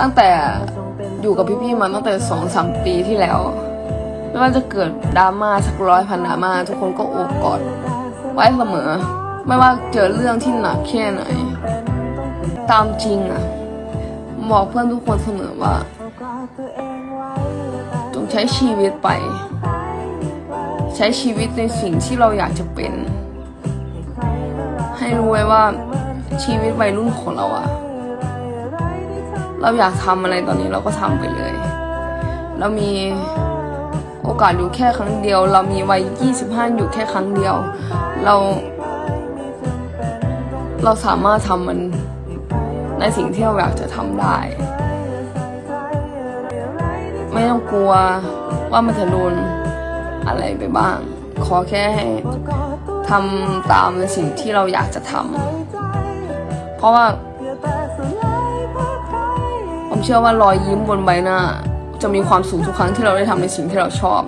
ตั้งแต่อยู่กับพี่ๆมาตั้งแต่สองสามปีที่แล้ว ไม่ว่าจะเกิดดราม่าสักร้อยพันดราม่าทุกคนก็โอบกอดไว้เสมอ ไม่ว่าเจอเรื่องที่หนักแค่ไหน ตามจริงอะบอกเพื่อนทุกคนเสมอว่า จงใช้ชีวิตไป ใช้ชีวิตในสิ่งที่เราอยากจะเป็น ให้รู้ไว้ว่าชีวิตวัยรุ่นของเราอะ เราอยากทำอะไรตอนนี้เราก็ทำไปเลย เรามีโอกาสอยู่แค่ครั้งเดียว เรามีวัย 25 อยู่แค่ครั้งเดียว เรา เราสามารถทำมันในสิ่งที่เราอยากจะทำได้ ไม่ต้องกลัวว่ามันจะโดนอะไรไปบ้าง ขอแค่ให้ทำตามในสิ่งที่เราอยากจะทำเพราะว่า ผมเชื่อว่ารอยยิ้มบนใบหน้า จะมีความสุขทุกครั้งที่เราได้ทำในสิ่งที่เราชอบ